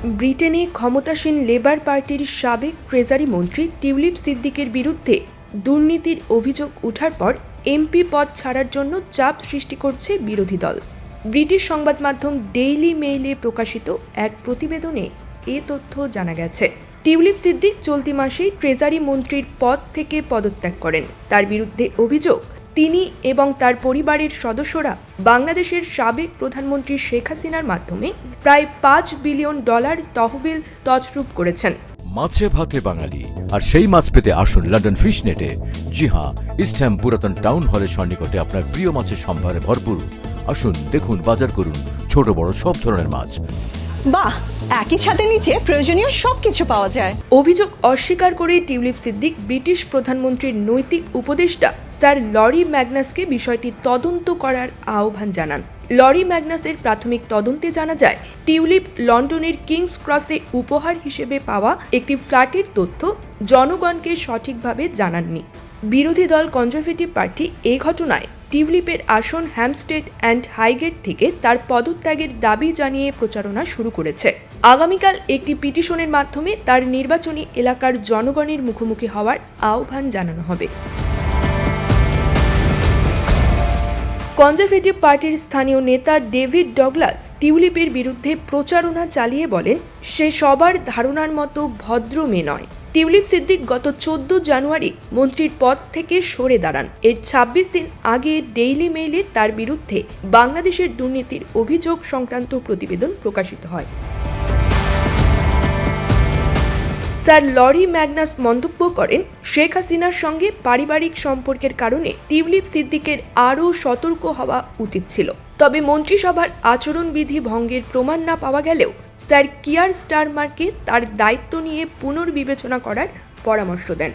ব্রিটেনে ক্ষমতাসীন লেবার পার্টির সাবেক ট্রেজারি মন্ত্রী টিউলিপ সিদ্দিকের বিরুদ্ধে দুর্নীতির অভিযোগ ওঠার পর এমপি পদ ছাড়ার জন্য চাপ সৃষ্টি করছে বিরোধী দল। ব্রিটিশ সংবাদ মাধ্যম ডেইলি মেইলে প্রকাশিত এক প্রতিবেদনে এ তথ্য জানা গেছে। টিউলিপ সিদ্দিক চলতি মাসেই ট্রেজারি মন্ত্রীর পদ থেকে পদত্যাগ করেন। তার বিরুদ্ধে অভিযোগ তিনি এবং তার পরিবারের সদস্যরা বাংলাদেশের সাবেক প্রধানমন্ত্রী শেখ হাসিনার মাধ্যমে প্রায় পাঁচ বিলিয়ন ডলার তহবিল তছরূপ করেছেন। মাছে ভাতে বাঙালি, আর সেই মাছ পেতে আসুন লন্ডন ফিশ নেটে জি হ্যাঁ ইস্টহ্যাম পুরাতন টাউন হলের সন্নিকটে আপনার প্রিয় মাছের সম্ভারে ভরপুর। আসুন, দেখুন, বাজার করুন ছোট বড় সব ধরনের মাছ। বাহ একই ছাদের নিচে প্রয়োজনীয় সব কিছু পাওয়া যায়। অভিযোগ অস্বীকার করে টিউলিপ সিদ্দিক, ব্রিটিশ প্রধানমন্ত্রীর নৈতিক উপদেষ্টা স্যার লরি ম্যাগনাসকে বিষয়টি তদন্ত করার আহ্বান জানান। লরি ম্যাগনাসের প্রাথমিক তদন্তে জানা যায়, টিউলিপ লন্ডনের কিংস ক্রসে উপহার হিসেবে পাওয়া একটি ফ্ল্যাটের তথ্য জনগণকে সঠিকভাবে জানাননি। বিরোধী দল কনজারভেটিভ পার্টি এই ঘটনায় টিউলিপের আসন হ্যামস্টেড অ্যান্ড হাইগেট থেকে তার পদত্যাগের দাবি জানিয়ে প্রচারণা শুরু করেছে। আগামীকাল একটি পিটিশনের মাধ্যমে তার নির্বাচনী এলাকার জনগণের মুখোমুখি হওয়ার আহ্বান জানানো হবে। কনজারভেটিভ পার্টির স্থানীয় নেতা ডেভিড ডগলাস টিউলিপের বিরুদ্ধে প্রচারণা চালিয়ে বলেন, সে সবার ধারণার মতো ভদ্র মেয়ে নয়। টিউলিপ সিদ্দিক গত চোদ্দ জানুয়ারি মন্ত্রীর পদ থেকে সরে দাঁড়ান। এর ২৬ দিন আগে ডেইলি মেইলে তার বিরুদ্ধে বাংলাদেশের দুর্নীতির অভিযোগ সংক্রান্ত প্রতিবেদন প্রকাশিত হয়। স্যার লরি ম্যাগনাস মন্তব্য করেন, শেখ হাসিনার সঙ্গে পারিবারিক সম্পর্কের কারণে টিউলিপ সিদ্দিকের আরও সতর্ক হওয়া উচিত ছিল। তবে মন্ত্রিসভার আচরণবিধি ভঙ্গের প্রমাণ না পাওয়া গেলেও স্যার কিয়ার স্টারমারকে তার দায়িত্ব নিয়ে পুনর্বিবেচনা করার পরামর্শ দেন।